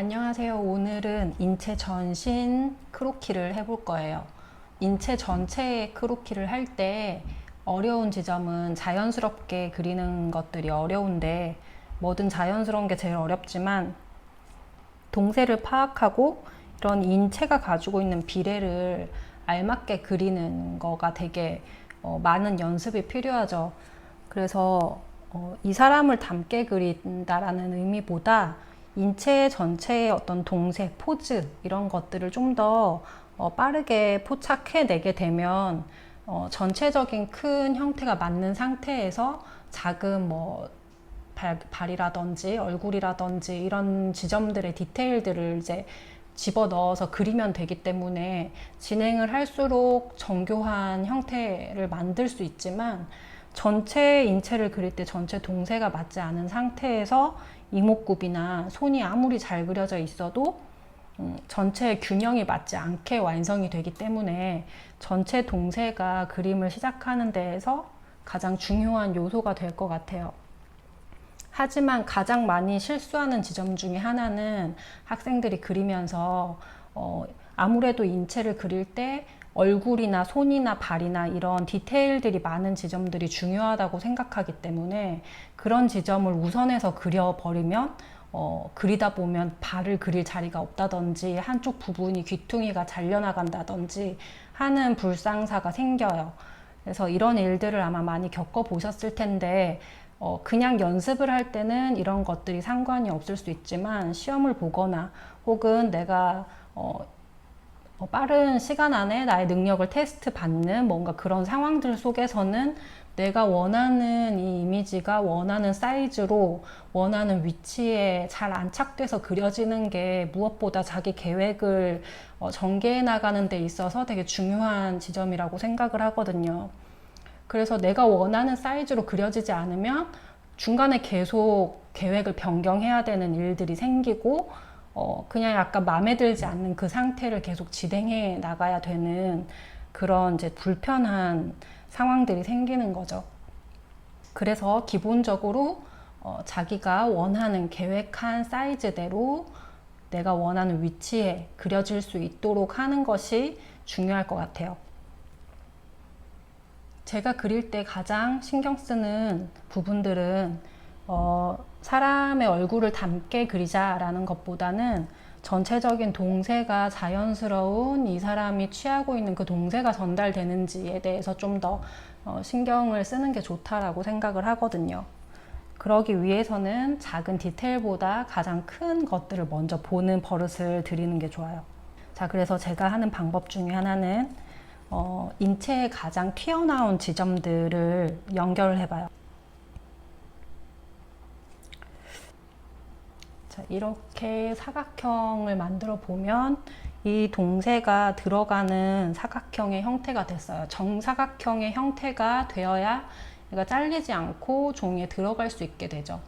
안녕하세요. 오늘은 인체 전신 크로키를 해볼 거예요. 인체 전체의 크로키를 할 때 어려운 지점은 자연스럽게 그리는 것들이 어려운데 뭐든 자연스러운 게 제일 어렵지만 동세를 파악하고 이런 인체가 가지고 있는 비례를 알맞게 그리는 거가 되게 어, 많은 연습이 필요하죠. 그래서 어, 이 사람을 닮게 그린다라는 의미보다 인체 전체의 어떤 동세, 포즈 이런 것들을 좀더 어, 빠르게 포착해내게 되면 어, 전체적인 큰 형태가 맞는 상태에서 작은 뭐 발, 발이라든지 얼굴이라든지 이런 지점들의 디테일들을 이제 집어 넣어서 그리면 되기 때문에 진행을 할수록 정교한 형태를 만들 수 있지만 전체 인체를 그릴 때 전체 동세가 맞지 않은 상태에서 이목구비나 손이 아무리 잘 그려져 있어도 음, 전체 균형이 맞지 않게 완성이 되기 때문에 전체 동세가 그림을 시작하는 데에서 가장 중요한 요소가 될 것 같아요. 하지만 가장 많이 실수하는 지점 중에 하나는 학생들이 그리면서 어, 아무래도 인체를 그릴 때 얼굴이나 손이나 발이나 이런 디테일들이 많은 지점들이 중요하다고 생각하기 때문에 그런 지점을 우선해서 그려버리면 어, 그리다 보면 발을 그릴 자리가 없다든지 한쪽 부분이 귀퉁이가 잘려나간다든지 하는 불상사가 생겨요. 그래서 이런 일들을 아마 많이 겪어보셨을 텐데 어, 그냥 연습을 할 때는 이런 것들이 상관이 없을 수 있지만 시험을 보거나 혹은 내가 어, 어, 빠른 시간 안에 나의 능력을 테스트 받는 뭔가 그런 상황들 속에서는 내가 원하는 이 이미지가 원하는 사이즈로 원하는 위치에 잘 안착돼서 그려지는 게 무엇보다 자기 계획을 어, 전개해 나가는 데 있어서 되게 중요한 지점이라고 생각을 하거든요. 그래서 내가 원하는 사이즈로 그려지지 않으면 중간에 계속 계획을 변경해야 되는 일들이 생기고 어, 그냥 약간 마음에 들지 않는 그 상태를 계속 진행해 나가야 되는 그런 이제 불편한 상황들이 생기는 거죠. 그래서 기본적으로 어, 자기가 원하는 계획한 사이즈대로 내가 원하는 위치에 그려질 수 있도록 하는 것이 중요할 것 같아요. 제가 그릴 때 가장 신경 쓰는 부분들은 어, 사람의 얼굴을 닮게 그리자라는 것보다는 전체적인 동세가 자연스러운 이 사람이 취하고 있는 그 동세가 전달되는지에 대해서 좀더 어, 신경을 쓰는 게 좋다라고 생각을 하거든요. 그러기 위해서는 작은 디테일보다 가장 큰 것들을 먼저 보는 버릇을 들이는 게 좋아요. 자, 그래서 제가 하는 방법 중에 하나는 어, 인체의 가장 튀어나온 지점들을 연결을 해봐요. 자, 이렇게 사각형을 만들어 보면 이 동세가 들어가는 사각형의 형태가 됐어요. 정사각형의 형태가 되어야 얘가 잘리지 않고 종이에 들어갈 수 있게 되죠.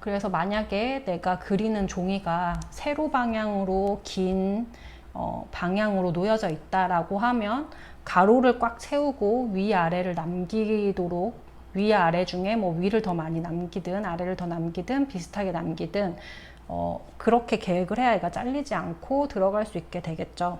그래서 만약에 내가 그리는 종이가 세로 방향으로 긴 어, 방향으로 놓여져 있다라고 하면 가로를 꽉 채우고 위아래를 남기도록 위아래 중에 뭐 위를 더 많이 남기든 아래를 더 남기든 비슷하게 남기든 어, 그렇게 계획을 해야 얘가 잘리지 않고 들어갈 수 있게 되겠죠.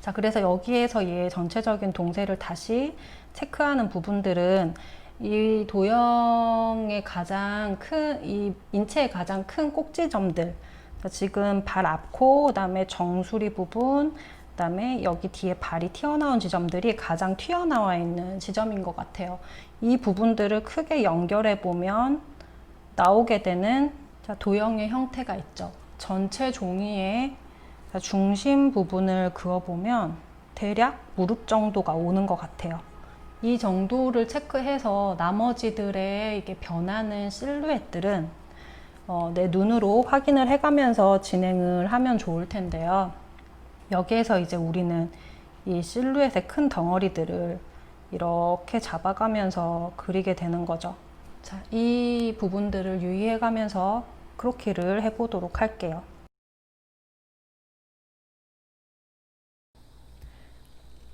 자, 그래서 여기에서 얘 전체적인 동세를 다시 체크하는 부분들은 이 도형의 가장 큰, 이 인체의 가장 큰 꼭지점들. 지금 발 앞코, 그 다음에 정수리 부분, 그 다음에 여기 뒤에 발이 튀어나온 지점들이 가장 튀어나와 있는 지점인 것 같아요. 이 부분들을 크게 연결해 보면 나오게 되는 자, 도형의 형태가 있죠. 전체 종이의 중심 부분을 그어보면 대략 무릎 정도가 오는 것 같아요. 이 정도를 체크해서 나머지들의 이게 변하는 실루엣들은 어, 내 눈으로 확인을 해가면서 진행을 하면 좋을 텐데요. 여기에서 이제 우리는 이 실루엣의 큰 덩어리들을 이렇게 잡아가면서 그리게 되는 거죠. 자, 이 부분들을 유의해 가면서 크로키를 해보도록 할게요.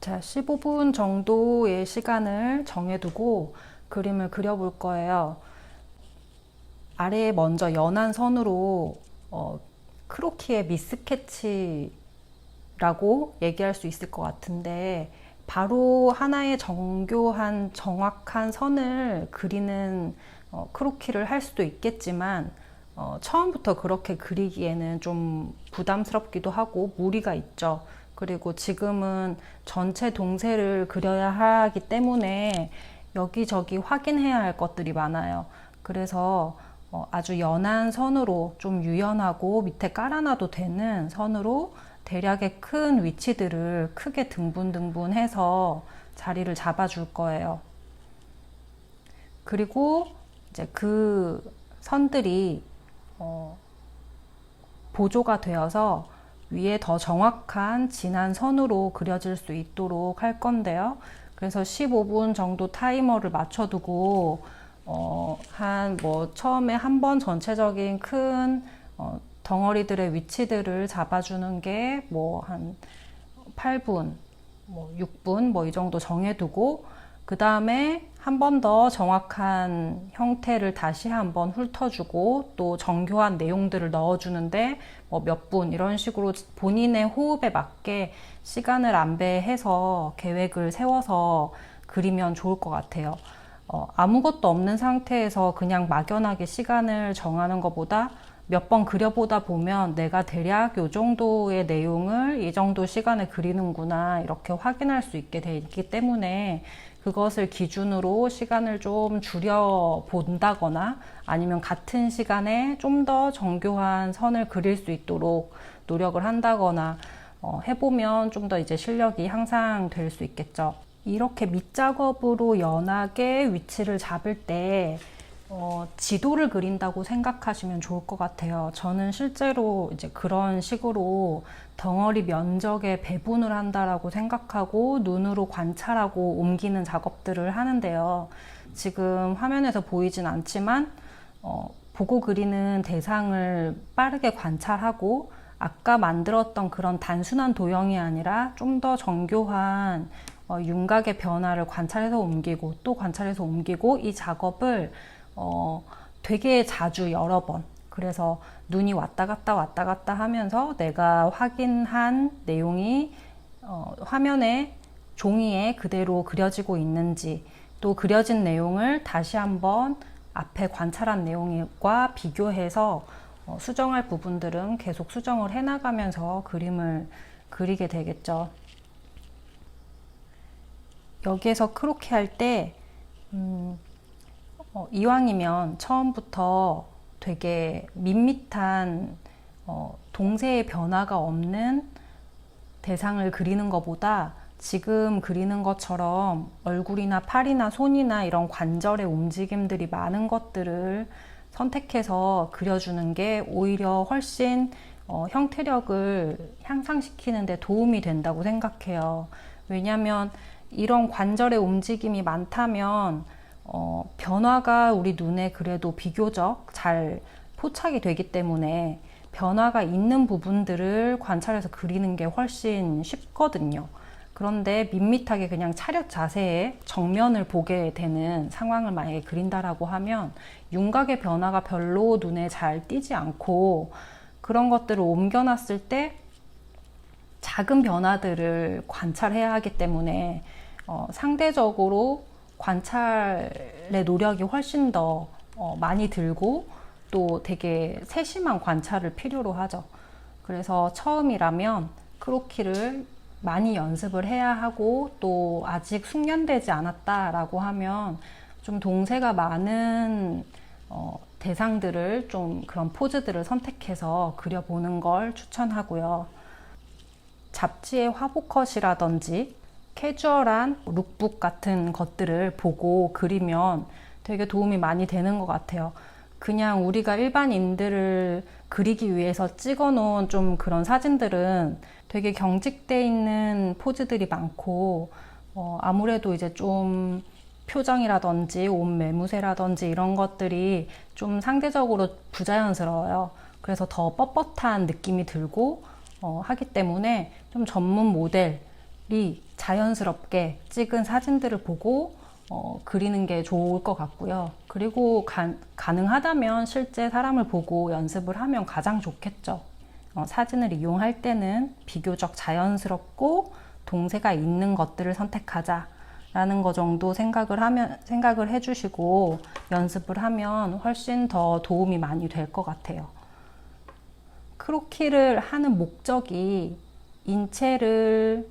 자, 15분 정도의 시간을 정해두고 그림을 그려볼 거예요. 아래에 먼저 연한 선으로 어, 크로키의 미스캐치라고 얘기할 수 있을 것 같은데 바로 하나의 정교한 정확한 선을 그리는 어, 크로키를 할 수도 있겠지만 어, 처음부터 그렇게 그리기에는 좀 부담스럽기도 하고 무리가 있죠. 그리고 지금은 전체 동세를 그려야 하기 때문에 여기저기 확인해야 할 것들이 많아요. 그래서 어, 아주 연한 선으로 좀 유연하고 밑에 깔아놔도 되는 선으로 대략의 큰 위치들을 크게 등분등분 해서 자리를 잡아줄 거예요. 그리고 이제 그 선들이 어, 보조가 되어서 위에 더 정확한 진한 선으로 그려질 수 있도록 할 건데요. 그래서 15분 정도 타이머를 맞춰두고 어, 한 뭐 처음에 한 번 전체적인 큰 어, 덩어리들의 위치들을 잡아주는 게 뭐 한 8분, 뭐 6분 뭐 이 정도 정해두고 그 다음에 한 번 더 정확한 형태를 다시 한번 훑어주고 또 정교한 내용들을 넣어주는데 뭐 몇 분 이런 식으로 본인의 호흡에 맞게 시간을 안배해서 계획을 세워서 그리면 좋을 것 같아요. 어, 아무것도 없는 상태에서 그냥 막연하게 시간을 정하는 것보다 몇 번 그려보다 보면 내가 대략 요 정도의 내용을 이 정도 시간에 그리는구나 이렇게 확인할 수 있게 되기 때문에 그것을 기준으로 시간을 좀 줄여 본다거나 아니면 같은 시간에 좀 더 정교한 선을 그릴 수 있도록 노력을 한다거나 어, 해보면 좀 더 이제 실력이 향상될 수 있겠죠. 이렇게 밑작업으로 연하게 위치를 잡을 때 어, 지도를 그린다고 생각하시면 좋을 것 같아요. 저는 실제로 이제 그런 식으로 덩어리 면적에 배분을 한다라고 생각하고 눈으로 관찰하고 옮기는 작업들을 하는데요. 지금 화면에서 보이진 않지만 어, 보고 그리는 대상을 빠르게 관찰하고 아까 만들었던 그런 단순한 도형이 아니라 좀 더 정교한 어, 윤곽의 변화를 관찰해서 옮기고 또 관찰해서 옮기고 이 작업을 어, 되게 자주 여러 번 그래서 눈이 왔다 갔다 왔다 갔다 하면서 내가 확인한 내용이 어, 화면에 종이에 그대로 그려지고 있는지 또 그려진 내용을 다시 한번 앞에 관찰한 내용과 비교해서 어, 수정할 부분들은 계속 수정을 해나가면서 그림을 그리게 되겠죠. 여기에서 크로키 할때 음, 어, 이왕이면 처음부터 되게 밋밋한 어, 동세의 변화가 없는 대상을 그리는 것보다 지금 그리는 것처럼 얼굴이나 팔이나 손이나 이런 관절의 움직임들이 많은 것들을 선택해서 그려주는 게 오히려 훨씬 어, 형태력을 향상시키는 데 도움이 된다고 생각해요. 왜냐하면 이런 관절의 움직임이 많다면 어, 변화가 우리 눈에 그래도 비교적 잘 포착이 되기 때문에 변화가 있는 부분들을 관찰해서 그리는 게 훨씬 쉽거든요. 그런데 밋밋하게 그냥 차렷 자세에 정면을 보게 되는 상황을 만약에 그린다라고 하면 윤곽의 변화가 별로 눈에 잘 띄지 않고 그런 것들을 옮겨놨을 때 작은 변화들을 관찰해야 하기 때문에 어, 상대적으로 관찰의 노력이 훨씬 더 어, 많이 들고 또 되게 세심한 관찰을 필요로 하죠. 그래서 처음이라면 크로키를 많이 연습을 해야 하고 또 아직 숙련되지 않았다라고 하면 좀 동세가 많은 어, 대상들을 좀 그런 포즈들을 선택해서 그려보는 걸 추천하고요. 잡지의 화보컷이라든지 캐주얼한 룩북 같은 것들을 보고 그리면 되게 도움이 많이 되는 것 같아요. 그냥 우리가 일반인들을 그리기 위해서 찍어 놓은 좀 그런 사진들은 되게 경직돼 있는 포즈들이 많고, 어, 아무래도 이제 좀 표정이라든지 옷 매무새라든지 이런 것들이 좀 상대적으로 부자연스러워요. 그래서 더 뻣뻣한 느낌이 들고, 어, 하기 때문에 좀 전문 모델 이 자연스럽게 찍은 사진들을 보고 어, 그리는 게 좋을 것 같고요. 그리고 가, 가능하다면 실제 사람을 보고 연습을 하면 가장 좋겠죠. 어, 사진을 이용할 때는 비교적 자연스럽고 동세가 있는 것들을 선택하자 라는 거 정도 생각을 하면 생각을 해주시고 연습을 하면 훨씬 더 도움이 많이 될 것 같아요. 크로키를 하는 목적이 인체를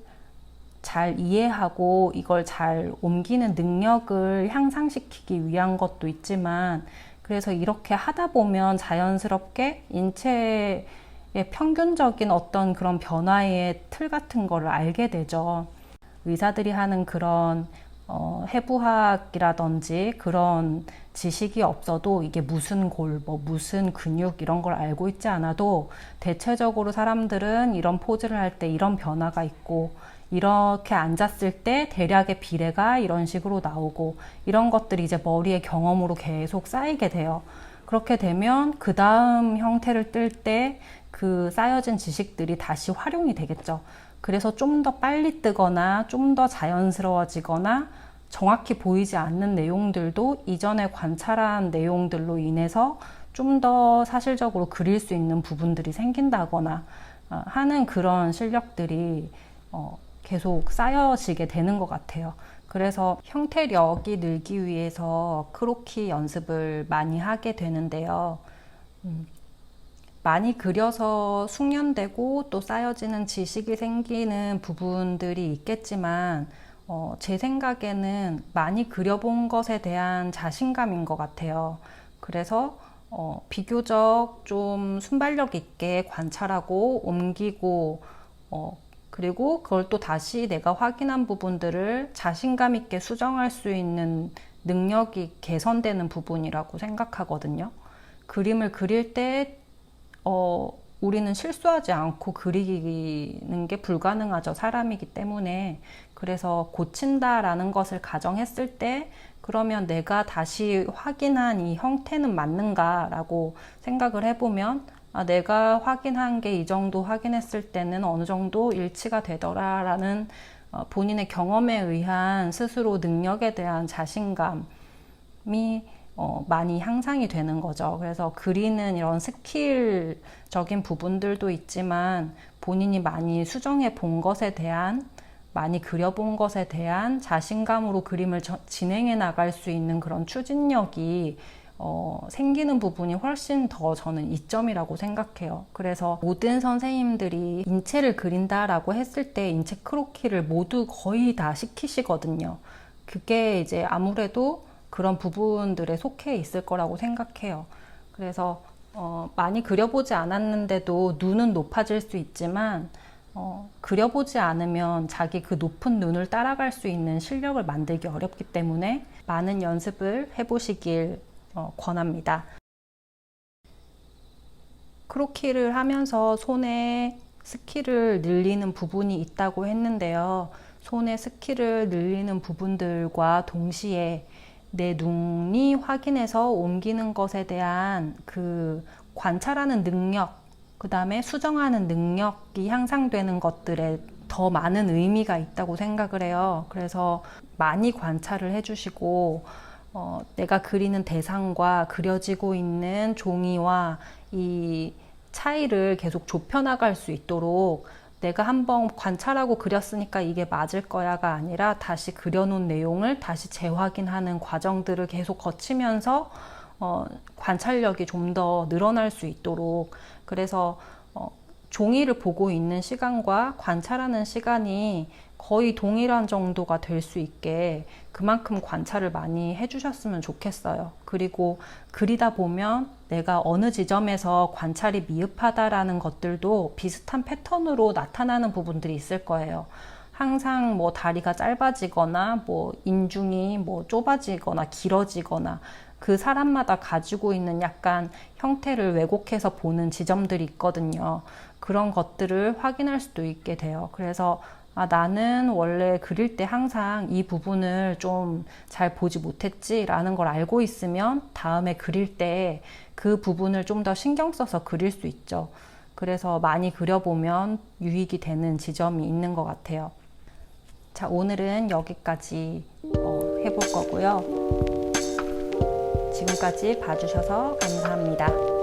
잘 이해하고 이걸 잘 옮기는 능력을 향상시키기 위한 것도 있지만 그래서 이렇게 하다 보면 자연스럽게 인체의 평균적인 어떤 그런 변화의 틀 같은 거를 알게 되죠. 의사들이 하는 그런 어, 해부학이라든지 그런 지식이 없어도 이게 무슨 골, 뭐 무슨 근육 이런 걸 알고 있지 않아도 대체적으로 사람들은 이런 포즈를 할 때 이런 변화가 있고 이렇게 앉았을 때 대략의 비례가 이런 식으로 나오고 이런 것들이 이제 머리의 경험으로 계속 쌓이게 돼요. 그렇게 되면 그 다음 형태를 뜰 때 그 쌓여진 지식들이 다시 활용이 되겠죠. 그래서 좀 더 빨리 뜨거나 좀 더 자연스러워지거나 정확히 보이지 않는 내용들도 이전에 관찰한 내용들로 인해서 좀 더 사실적으로 그릴 수 있는 부분들이 생긴다거나 어, 하는 그런 실력들이 어, 계속 쌓여지게 되는 것 같아요. 그래서 형태력이 늘기 위해서 크로키 연습을 많이 하게 되는데요. 음, 많이 그려서 숙련되고 또 쌓여지는 지식이 생기는 부분들이 있겠지만 어, 제 생각에는 많이 그려본 것에 대한 자신감인 것 같아요. 그래서 어, 비교적 좀 순발력 있게 관찰하고 옮기고 어, 그리고 그걸 또 다시 내가 확인한 부분들을 자신감 있게 수정할 수 있는 능력이 개선되는 부분이라고 생각하거든요. 그림을 그릴 때 어, 우리는 실수하지 않고 그리는 게 불가능하죠. 사람이기 때문에. 그래서 고친다라는 것을 가정했을 때, 그러면 내가 다시 확인한 이 형태는 맞는가라고 생각을 해보면, 아, 내가 확인한 게 이 정도 확인했을 때는 어느 정도 일치가 되더라라는 어, 본인의 경험에 의한 스스로 능력에 대한 자신감이 어, 많이 향상이 되는 거죠. 그래서 그리는 이런 스킬적인 부분들도 있지만 본인이 많이 수정해 본 것에 대한 많이 그려본 것에 대한 자신감으로 그림을 저, 진행해 나갈 수 있는 그런 추진력이 어, 생기는 부분이 훨씬 더 저는 이점이라고 생각해요. 그래서 모든 선생님들이 인체를 그린다라고 했을 때 인체 크로키를 모두 거의 다 시키시거든요. 그게 이제 아무래도 그런 부분들에 속해 있을 거라고 생각해요. 그래서 어, 많이 그려보지 않았는데도 눈은 높아질 수 있지만 어, 그려보지 않으면 자기 그 높은 눈을 따라갈 수 있는 실력을 만들기 어렵기 때문에 많은 연습을 해보시길 어, 권합니다. 크로키를 하면서 손에 스킬을 늘리는 부분이 있다고 했는데요. 손의 스킬을 늘리는 부분들과 동시에 내 눈이 확인해서 옮기는 것에 대한 그 관찰하는 능력, 그 다음에 수정하는 능력이 향상되는 것들에 더 많은 의미가 있다고 생각을 해요. 그래서 많이 관찰을 해주시고, 어, 내가 그리는 대상과 그려지고 있는 종이와 이 차이를 계속 좁혀나갈 수 있도록 내가 한번 관찰하고 그렸으니까 이게 맞을 거야가 아니라 다시 그려놓은 내용을 다시 재확인하는 과정들을 계속 거치면서 어, 관찰력이 좀 더 늘어날 수 있도록. 그래서 어, 종이를 보고 있는 시간과 관찰하는 시간이 거의 동일한 정도가 될 수 있게 그만큼 관찰을 많이 해주셨으면 좋겠어요. 그리고 그리다 보면 내가 어느 지점에서 관찰이 미흡하다라는 것들도 비슷한 패턴으로 나타나는 부분들이 있을 거예요. 항상 뭐 다리가 짧아지거나 뭐 인중이 뭐 좁아지거나 길어지거나 그 사람마다 가지고 있는 약간 형태를 왜곡해서 보는 지점들이 있거든요. 그런 것들을 확인할 수도 있게 돼요. 그래서 아, 나는 원래 그릴 때 항상 이 부분을 좀 잘 보지 못했지라는 걸 알고 있으면 다음에 그릴 때 그 부분을 좀 더 신경 써서 그릴 수 있죠. 그래서 많이 그려보면 유익이 되는 지점이 있는 것 같아요. 자, 오늘은 여기까지 어, 해볼 거고요. 지금까지 봐주셔서 감사합니다.